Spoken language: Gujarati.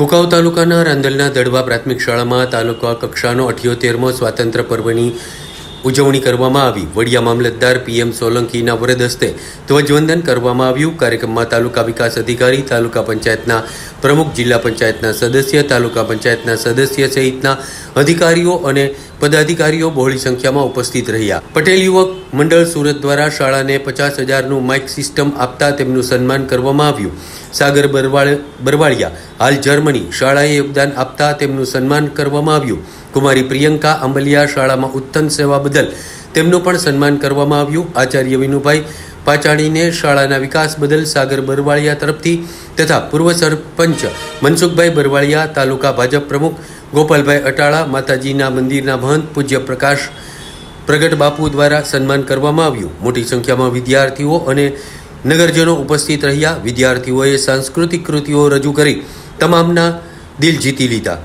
કુકાવ તાલુકાના રાંદલના દડવા પ્રાથમિક શાળામાં તાલુકા કક્ષાનો અઠ્યોતેરમો સ્વાતંત્ર્ય પર્વની ઉજવણી કરવામાં આવી. વડિયા મામલતદાર પીએમ સોલંકીના વરદ હસ્તે ધ્વજવંદન કરવામાં આવ્યું. કાર્યક્રમમાં તાલુકા વિકાસ અધિકારી, તાલુકા પંચાયતના પ્રમુખ, જિલ્લા પંચાયતના સદસ્ય, તાલુકા પંચાયતના સદસ્ય સહિતના અધિકારીઓ અને પદાધિકારીઓ બહોળી સંખ્યામાં ઉપસ્થિત રહ્યા. પટેલ યુવક મંડળ સુરત દ્વારા શાળાને પચાસ હજારનું માઇક સિસ્ટમ આપતા તેમનું સન્માન કરવામાં આવ્યું. સાગર બરવાળ, બરવાળિયા, હાલ જર્મની, શાળાએ યોગદાન આપતા તેમનું સન્માન કરવામાં આવ્યું. કુમારી પ્રિયંકા અંબલિયા શાળામાં ઉત્તમ સેવા બદલ તેમનું પણ સન્માન કરવામાં આવ્યું. આચાર્ય વિનુભાઈ પાચાણીને શાળાના વિકાસ બદલ સાગર બરવાળિયા તરફથી તથા પૂર્વ સરપંચ મનસુખભાઈ બરવાળિયા, તાલુકા ભાજપ પ્રમુખ ગોપાલભાઈ અટાળા, માતાજીના મંદિરના મહંત પૂજ્ય પ્રકાશ પ્રગટ બાપુ દ્વારા સન્માન કરવામાં આવ્યું. મોટી સંખ્યામાં વિદ્યાર્થીઓ અને નગરજનો ઉપસ્થિત રહ્યા. વિદ્યાર્થીઓએ સાંસ્કૃતિક કૃતિઓ રજૂ કરી. તમામના દિલ જીતી લીધા.